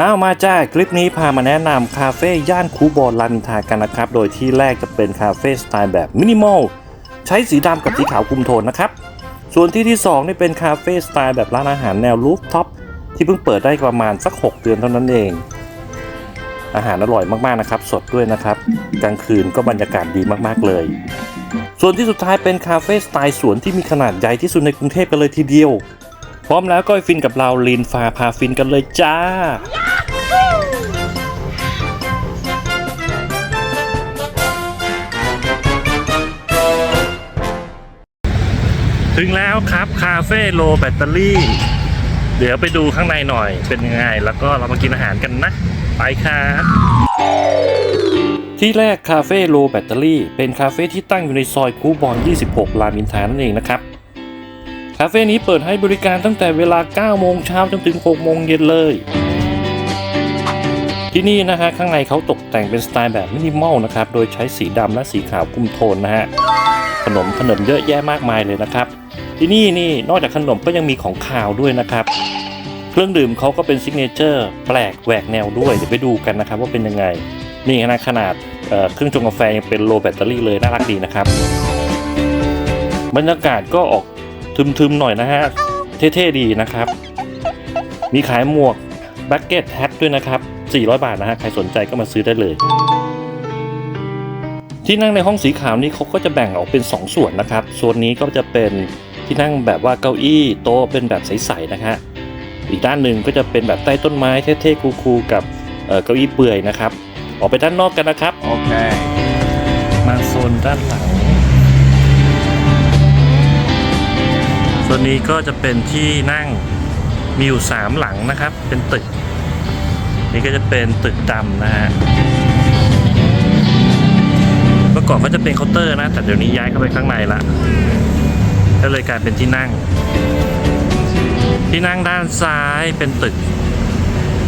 อ้าวมาจ้าคลิปนี้พามาแนะนำคาเฟ่ย่านคูบอลรามินทากันนะครับ โดยที่แรกจะเป็นคาเฟ่สไตล์แบบมินิมอลใช้สีดำกับสีขาวคุมโทนนะครับ ส่วนที่ที่ 2 นี่เป็นคาเฟ่สไตล์แบบร้านอาหารแนวลูฟท็อปที่เพิ่งเปิดได้ประมาณสัก 6 เดือนเท่านั้นเอง อาหารอร่อยมากๆนะครับ สดด้วยนะครับ กลางคืนก็บรรยากาศดีมากๆเลย ส่วนที่สุดท้ายเป็นคาเฟ่สไตล์สวนที่มีขนาดใหญ่ที่สุดในกรุงเทพกันเลยทีเดียว พร้อมแล้วก็ฟินกับเราลีนฟาพาฟินกันเลยจ้า ถึงแล้วครับคาเฟ่โลแบตเตอรี่ เดี๋ยวไปดูข้างในหน่อยเป็นยังไง แล้วก็เรามากินอาหารกันนะ ไปครับที่แรกคาเฟ่โลแบตเตอรี่เป็นคาเฟ่ที่ตั้งอยู่ในซอยคูบอน 26 รามอินทรานั่นเองนะครับาเฟ่นี้เปิดให้บริการตั้งแต่เวลา 9 โมงเช้าจนถึง 6 โมงเย็นเลย ที่นี่นะฮะข้างในเขาตกแต่งเป็นสไตล์แบบมินิมอลนะครับ โดยใช้สีดำและสีขาวคุมโทนนะฮะ ขนมขนมเยอะแยะมากมายเลยนะครับ ที่นี่นี่นอกจากขนมก็ยังมีของขาวด้วยนะครับ เครื่องดื่มเขาก็เป็นซิกเนเจอร์แปลกแหวกแนวด้วย เดี๋ยวไปดูกันนะครับว่าเป็นยังไง นี่ขนาดขนาดเอ่อเครื่องชงกาแฟยังเป็นโลแบตเตอรี่เลยน่ารักดีนะครับ บรรยากาศก็ออก ทึมๆหน่อยนะฮะ เท่ๆดีนะครับ มีขายหมวกบักเก็ตแฮทด้วยนะครับ 400 บาทนะฮะ ใครสนใจก็มาซื้อได้เลย ที่นั่งในห้องสีขาวนี้เขาก็จะแบ่งออกเป็น 2 ส่วนนะครับ ส่วนนี้ก็จะเป็นที่นั่งแบบว่าเก้าอี้โต๊ะเป็นแบบใสๆนะฮะอีกด้านหนึ่งก็จะเป็นแบบใต้ต้นไม้เท่ๆคูลๆกับเก้าอี้เปื่อยนะครับ ออกไปด้านนอกกันนะครับ โอเค มาโซนด้านหลัง ส่วนนี้ก็จะเป็นที่นั่งมีอยู่สามหลังนะครับ เป็นตึก นี่ก็จะเป็นตึกดำนะฮะเมื่อก่อนก็จะเป็นเคาน์เตอร์นะ แต่เดี๋ยวนี้ย้ายเข้าไปข้างในละก็เลยกลายเป็นที่นั่ง ที่นั่งด้านซ้ายเป็นตึก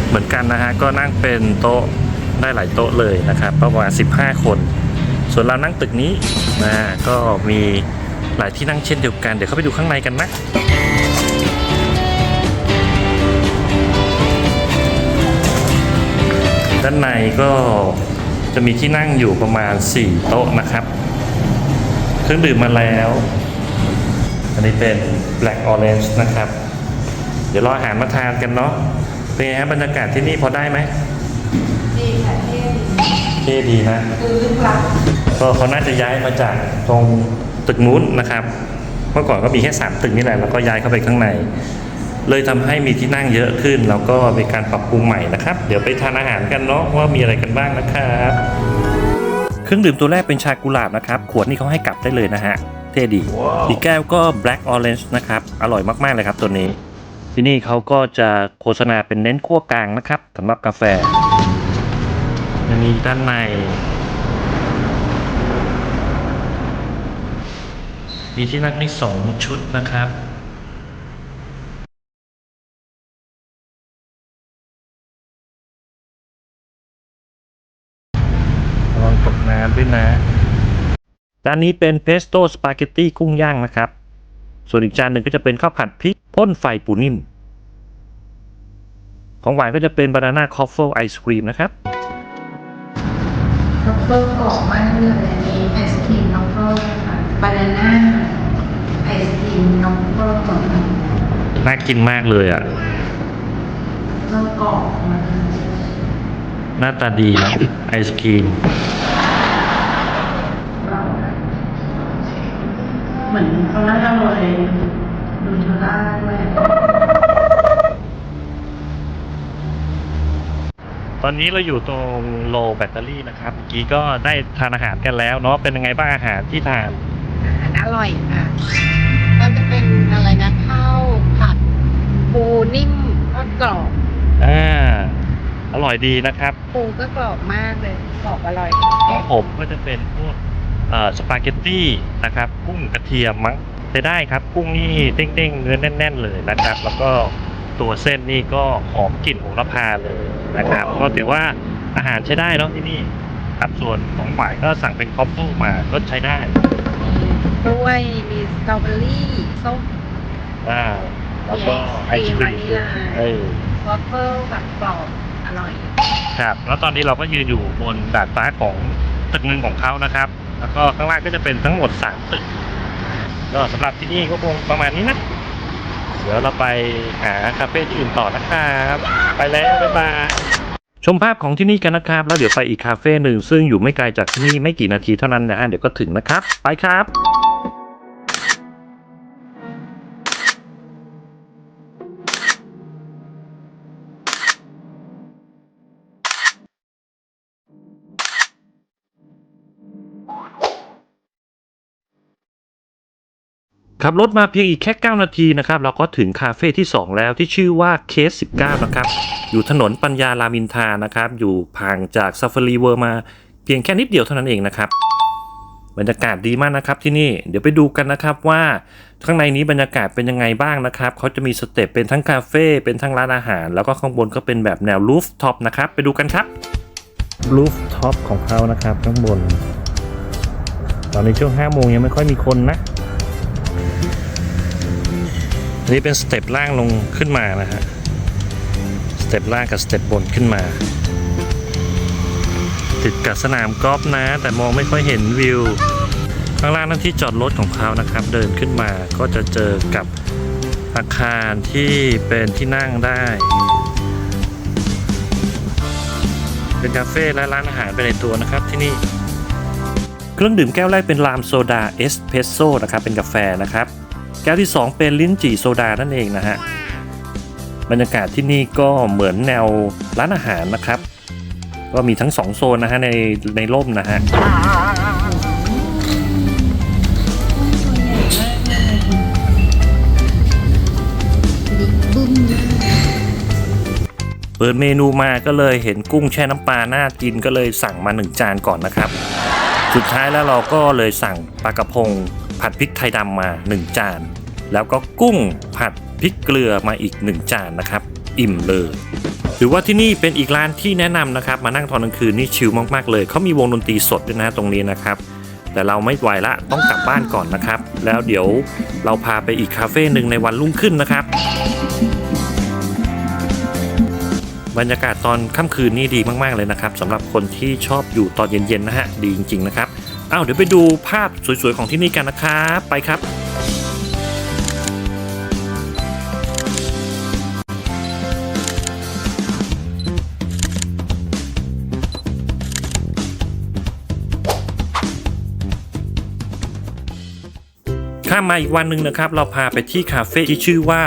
เหมือนกันนะฮะก็นั่งเป็นโต๊ะได้หลายโต๊ะเลยนะครับ ประมาณ 15 คน ส่วนเรานั่งตึกนี้นะก็มี หลายที่นั่งเช่นเดียวกัน เดี๋ยวเข้าไปดูข้างในกันนะด้านในก็จะมีที่นั่งอยู่ประมาณ 4 โต๊ะนะครับ เครื่องดื่มมาแล้ว อันนี้เป็น Black Orange นะครับ เดี๋ยวรออาหารมาทานกันเนาะ เป็นไงฮะบรรยากาศที่นี่พอได้ไหมดีค่ะเท่ดีเท่ดีนะ คือลึกลับก็เขาน่าจะย้ายมาจากตรง ตึกนู้นนะครับ เมื่อก่อนก็มีแค่สามตึกนี่แหละแล้วก็ย้ายเข้าไปข้างใน เลยทำให้มีที่นั่งเยอะขึ้น แล้วก็มีการปรับปรุงใหม่นะครับ เดี๋ยวไปทานอาหารกันเนาะว่ามีอะไรกันบ้างนะครับเครื่องดื่มตัวแรกเป็นชากุหลาบนะครับขวดนี้เขาให้กลับได้เลยนะฮะเท่ดี อีกแก้วก็ Black Orange นะครับ อร่อยมาก ๆ เลยครับตัวนี้ ที่นี่เขาก็จะโฆษณาเป็นเน้นขั้วกลางนะครับสำหรับกาแฟอันนี้ด้านใน มีที่นั่งนี่สองชุดนะครับระวังตกน้ำด้วยนะจานนี้เป็นเพสโต้สปาเกตตี้กุ้งย่างนะครับ ส่วนอีกจานหนึ่งก็จะเป็นข้าวผัดพริกพ่นไฟปูนิ่ม ของหวานก็จะเป็นบานาน่าคอฟเฟิลไอศครีมนะครับน็อกเฟิลกรอบมากเลย บานาน่าไอศครีมน็อกเฟิลกรอบน่ากินมากเลยอะเฟิลกรอบมากหน้าตาดีนะไอศครีมเราเหมือนเขาน่าจะโรยดูเทล่าด้วยตอนนี้เราอยู่ตรงโลแบตเตอรี่นะครับเมื่อกี้ก็ได้ทานอาหารกันแล้วเนาะเป็นยังไงบ้างอาหารที่ทาน อาหารอร่อยค่ะก็จะเป็นอะไรนะข้าวผัดปูนิ่มทอดกรอบอ่าอร่อยดีนะครับปูก็กรอบมากเลยกรอบอร่อยของผมก็จะเป็นพวกเอ่อสปาเกตตี้นะครับกุ้งกระเทียมมั้งจะได้ครับกุ้งนี่เด้งๆเนื้อแน่น ๆ เลยนะครับ แล้วก็ตัวเส้นนี่ก็หอมกลิ่นโหระพาเลยนะครับ ก็ถือว่าอาหารใช้ได้เนาะที่นี่ครับส่วนของหวานก็สั่งเป็นคอฟเฟิลมาก็ใช้ได้ กล้วย มีสตรอเบอรี่ส้ม อ่า แล้วก็ไอศครีมมีวานิลลา เออวอฟเฟิลแบบกรอบอร่อย ครับ แล้วตอนนี้เราก็ยืนอยู่บนดาดฟ้าของตึกหนึ่งของเขานะครับ แล้วก็ข้างล่างก็จะเป็นทั้งหมดสามตึกก็สำหรับที่นี่ก็คงประมาณนี้นะ เดี๋ยวเราไปหาคาเฟ่ที่อื่นต่อนะครับ ไปแล้วบ๊ายบายชมภาพของที่นี่กันนะครับ แล้วเดี๋ยวไปอีกคาเฟ่หนึ่งซึ่งอยู่ไม่ไกลจากที่นี่ไม่กี่นาทีเท่านั้นนะฮะเดี๋ยวก็ถึงนะครับ ไปครับ ขับรถมาเพียงอีกแค่ 9 นาทีนะครับเราก็ถึงคาเฟ่ที่ 2 แล้วที่ชื่อว่าเคส19 นะครับ อยู่ถนนปัญญารามินทานะครับ อยู่ห่างจากซ a ฟ a รีเวิร์มาเพียงแค่นิดเดียวเท่านั้นเองนะครับ บรรยากาศดีมากนะครับที่นี่เดี๋ยวไปดูกันนะครับว่าข้างในนี้บรรยากาศเป็นยังไงบ้างนะครับเขาจะมีสเต็ปเป็นทั้งคาเฟ่เป็นทั้งร้านอาหาร แล้วก็ข้างบนก็เป็นแบบแนวรูฟท็อปนะครับไปดูกันครับรูฟท็อปของเขานะครับข้างบน ตอนในช่วง5โมงยังไม่ค่อยมีคนนะ อันนี้เป็นสเต็ปล่างลงขึ้นมานะฮะ สเต็ปล่างกับสเต็ปบนขึ้นมา ติดกับสนามกอล์ฟนะ แต่มองไม่ค่อยเห็นวิว ข้างล่างนั่นที่จอดรถของเขานะครับ เดินขึ้นมาก็จะเจอกับอาคารที่เป็นที่นั่งได้ เป็นคาเฟ่และร้านอาหารไปในตัวนะครับที่นี่ เครื่องดื่มแก้วแรกเป็นลามโซดาเอสเพรสโซ่นะครับเป็นกาแฟนะครับ ก้วที่ 2 เป็นลิ้นจี่โซดานั่นเองนะฮะบรรยากาศที่นี่ก็เหมือนแนวร้านอาหารนะครับ ก็มีทั้ง 2 โซนนะฮะในในร่มนะฮะเปิดเมนูมาก็เลยเห็นกุ้งแช่น้ำปลาน่ากินก็เลยสั่งมาหนึ่งจานก่อนนะครับ สุดท้ายแล้วเราก็เลยสั่งปลากระพงผัดพริกไทยดำมา1จาน แล้วก็กุ้งผัดพริกเกลือมาอีก 1 จานนะครับ อิ่มเลยถือว่าที่นี่เป็นอีกร้านที่แนะนำนะครับ มานั่งตอนกลางคืนนี่ชิลมากๆเลยเขามีวงดนตรีสดด้วยนะตรงนี้นะครับ แต่เราไม่ไหวละต้องกลับบ้านก่อนนะครับ แล้วเดี๋ยวเราพาไปอีกคาเฟ่หนึ่งในวันรุ่งขึ้นนะครับ บรรยากาศตอนค่ำคืนนี่ดีมากๆเลยนะครับสำหรับคนที่ชอบอยู่ตอนเย็นๆนะฮะดีจริงๆนะครับอ้าวเดี๋ยวไปดูภาพสวยๆของที่นี่กันนะครับไปครับ มาอีกวันหนึ่งนะครับ เราพาไปที่คาเฟ่ที่ชื่อว่า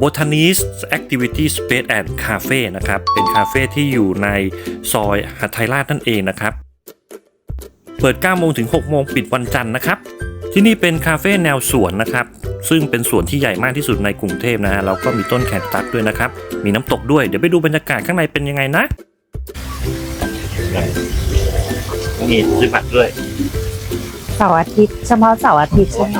Botanist Activity Space and Cafe นะครับ เป็นคาเฟ่ที่อยู่ในซอยหัทไทยราชนั่นเองนะครับ เปิด 9 โมงถึง 6 โมงปิดวันจันทร์นะครับ ที่นี่เป็นคาเฟ่แนวสวนนะครับ ซึ่งเป็นสวนที่ใหญ่มากที่สุดในกรุงเทพนะฮะแล้วก็มีต้นแคคตัสด้วยนะครับ มีน้ำตกด้วย เดี๋ยวไปดูบรรยากาศข้างในเป็นยังไงนะนี่ซื้อบัตรด้วยเสาร์อาทิตย์เฉพาะเสาร์อาทิตย์ใช่ไหม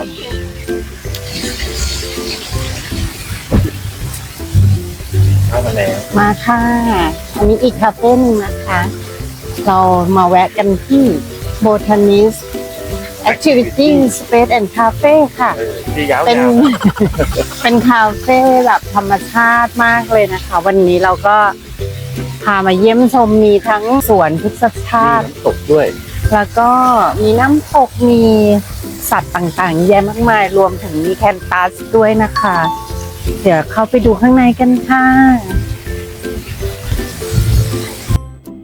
มาแล้วมาค่ะ อันนี้อีกคาเฟ่หนึงนะคะ เรามาแวะกันที่ Botanist Activity Space and Cafe ค่ะที่ยาวเป็น เป็นคาเฟ่แบบธรรมชาติมากเลยนะคะ วันนี้เราก็พามาเยี่ยมชมมีทั้งสวนพฤกษชาติ ตกด้วย แล้วก็มีน้ำตกมีสัตว์ต่างๆเยอะแยะมากมาย รวมถึงมีแคนตัสด้วยนะคะ เดี๋ยวเข้าไปดูข้างในกันค่ะ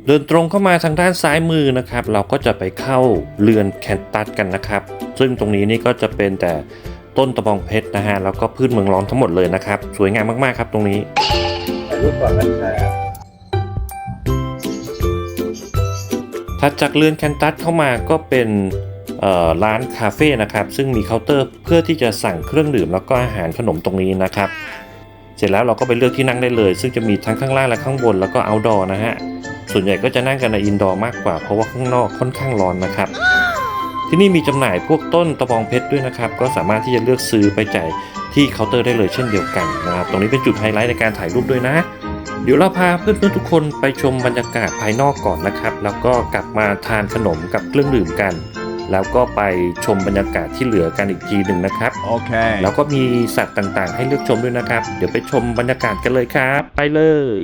เดินตรงเข้ามาทางด้านซ้ายมือนะครับ เราก็จะไปเข้าเรือนแคนตัสกันนะครับ ซึ่งตรงนี้นี่ก็จะเป็นแต่ต้นตะบองเพชรนะฮะแล้วก็พืชเมืองร้อนทั้งหมดเลยนะครับ สวยงามมากๆครับตรงนี้ถ่ายรูปก่อนนะครับถัดจากเรือนแคนตัสเข้ามาก็เป็น ร้านคาเฟ่นะครับซึ่งมีเคาน์เตอร์เพื่อที่จะสั่งเครื่องดื่มแล้วก็อาหารขนมตรงนี้นะครับ เสร็จแล้วเราก็ไปเลือกที่นั่งได้เลย ซึ่งจะมีทั้งข้างล่างและข้างบนแล้วก็ outdoor นะฮะส่วนใหญ่ก็จะนั่งกันในอินดอร์มากกว่าเพราะว่าข้างนอกค่อนข้างร้อนนะครับ ที่นี่มีจำหน่ายพวกต้นตะบองเพชรด้วยนะครับ ก็สามารถที่จะเลือกซื้อไปจ่ายที่เคาน์เตอร์ได้เลยเช่นเดียวกันนะครับตรงนี้เป็นจุดไฮไลท์ในการถ่ายรูปด้วยนะเดี๋ยวเราพาเพื่อนๆทุกคนไปชมบรรยากาศภายนอกก่อนนะครับ แล้วก็กลับมาทานขนมกับเครื่องดื่มกัน แล้วก็ไปชมบรรยากาศที่เหลือกันอีกทีหนึ่งนะครับโอเค แล้วก็มีสัตว์ต่างๆ ให้เลือกชมด้วยนะครับ เดี๋ยวไปชมบรรยากาศกันเลยครับ ไปเลย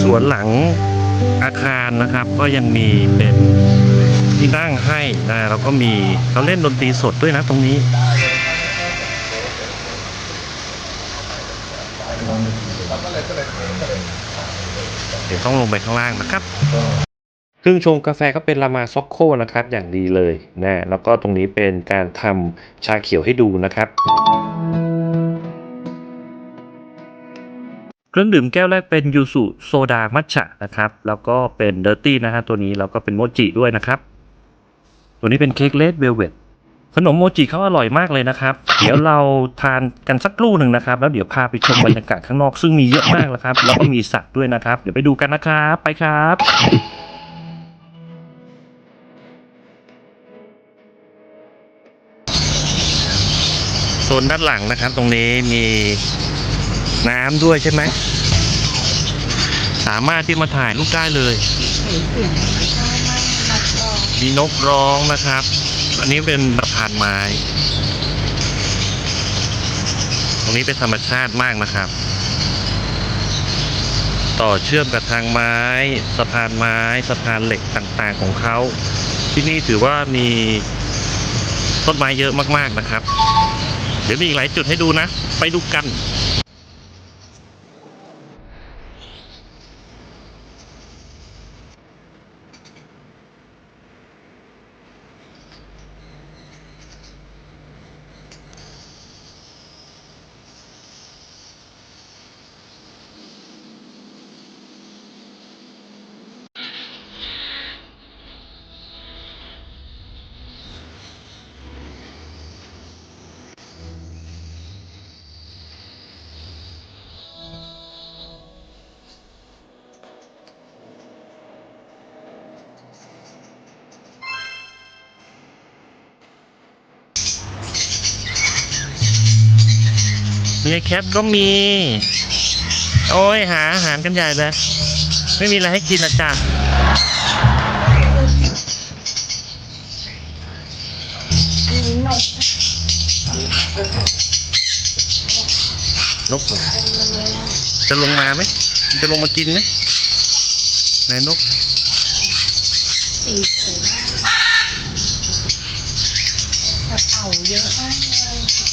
สวนหลังอาคารนะครับ ก็ยังมีเป็นที่นั่งให้นะแล้วก็มีเขาเล่นดนตรีสดด้วยนะตรงนี้ เดี๋ยวต้องลงไปข้างล่างนะครับเครื่องชงกาแฟก็เป็นรามาซ็อกโคนะครับ อย่างดีเลยนะแล้วก็ตรงนี้เป็นการทำชาเขียวให้ดูนะครับเครื่องดื่มแก้วแรกเป็นยูสุโซดามัทฉะนะครับ แล้วก็เป็นเดอร์ตี้นะฮะตัวนี้แล้วก็เป็นโมจิด้วยนะครับ ตัวนี้เป็นเค้กเลดเวลเวต ขนมโมจิเขาอร่อยมากเลยนะครับ เดี๋ยวเราทานกันสักครู่หนึ่งนะครับ แล้วเดี๋ยวพาไปชมบรรยากาศข้างนอกซึ่งมีเยอะมากแล้วครับ แล้วก็มีสัตว์ด้วยนะครับ เดี๋ยวไปดูกันนะครับ ไปครับโซนด้านหลังนะครับ ตรงนี้มีน้ำด้วยใช่ไหม สามารถที่มาถ่ายรูปได้เลย มีนกร้องนะครับ อันนี้เป็นสะพานไม้ ตรงนี้เป็นธรรมชาติมากนะครับ ต่อเชื่อมกับทางไม้ สะพานไม้สะพานเหล็กต่างๆของเขาที่นี่ถือว่ามีต้นไม้เยอะมากๆนะครับ เดี๋ยวมีอีกหลายจุดให้ดูนะ ไปดูกัน มีแคปก็มี โอ้ยหาอาหารกันใหญ่เลยไม่มีอะไรให้กินนะจ๊ะนก จะลงมาไหม จะลงมากินไหมไหนนกเต่าเยอะ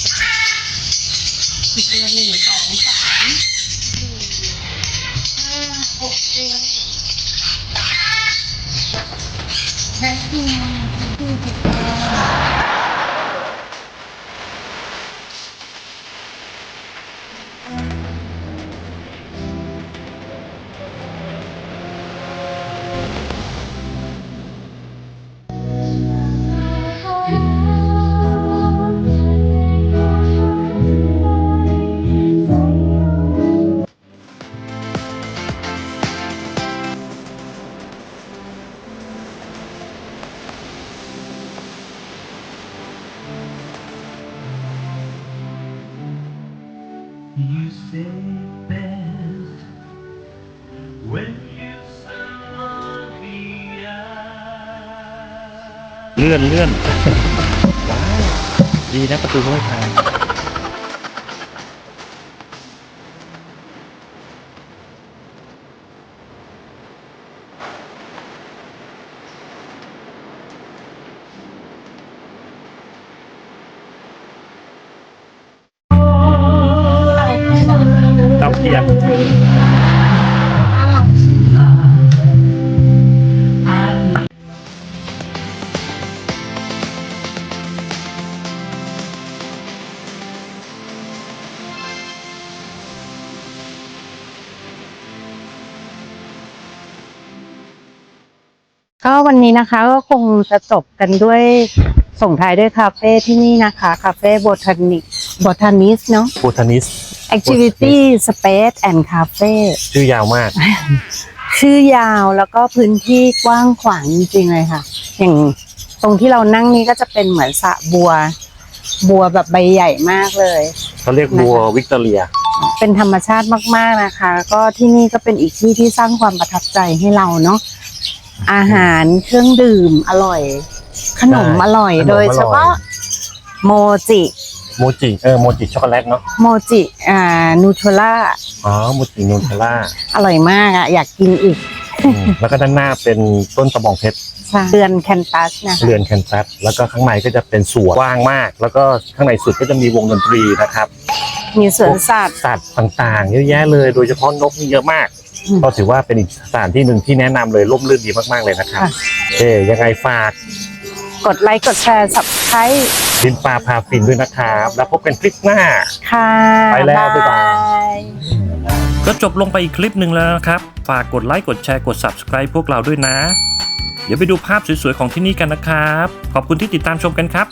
你吃那个小龙 ลื่อนเลื่อนว้าวดีนะประตูเขาไม่พัง ก็วันนี้นะคะก็คงจะจบกันด้วยส่งท้ายด้วยคาเฟ่ที่นี่นะคะ คาเฟ่โบทานิกโบทานิสเนาะโบทานิส Activity Space and Cafe ชื่อยาวมาก ชื่อยาวแล้วก็พื้นที่กว้างขวางจริงๆเลยค่ะ อย่างตรงที่เรานั่งนี่ก็จะเป็นเหมือนสระบัว บัวแบบใบใหญ่มากเลย เขาเรียกบัววิกตอเรีย เป็นธรรมชาติมากๆนะคะ ก็ที่นี่ก็เป็นอีกที่ที่สร้างความประทับใจให้เราเนาะ อาหารเครื่องดื่มอร่อย ขนมใช่อร่อยขนมโดยอร่อยเฉพาะโมจิ โมจิเออโมจิช็อกโกแลตเนาะโมจิอ่านูเทล่าอ๋อมุตินูเทลล่าอร่อยมากอะอยากกินอีกอืมแล้วก็ด้านหน้าเป็นต้นตะบองเพชรใช่เรือนแคนตัสนะคะเรือนแคนตัสแล้วก็ข้างในก็จะเป็นสวนกว้างมาก แล้วก็ข้างในสุดก็จะมีวงดนตรีนะครับ มีสวนสัตว์สัตว์ต่างๆเยอะแยะเลย โดยเฉพาะนกนี่เยอะมากอืม ก็ถือว่าเป็นอีกสถานที่หนึ่งที่แนะนำเลยร่มรื่นดีมากๆเลยนะครับค่ะเอ๊ยังไงฝากกดไลค์กดแชร์ subscribe ดินปลาพาฟินด้วยนะครับ แล้วพบกันคลิปหน้า ค่ะไปแล้วบ๊ายบาย ย ก็จบลงไปอีกคลิปหนึ่งแล้วนะครับ ฝากกดไลค์ กดแชร์ กด subscribe พวกเราด้วยนะ เดี๋ยวไปดูภาพสวยๆ ของที่นี่กันนะครับ ขอบคุณที่ติดตามชมกันครับ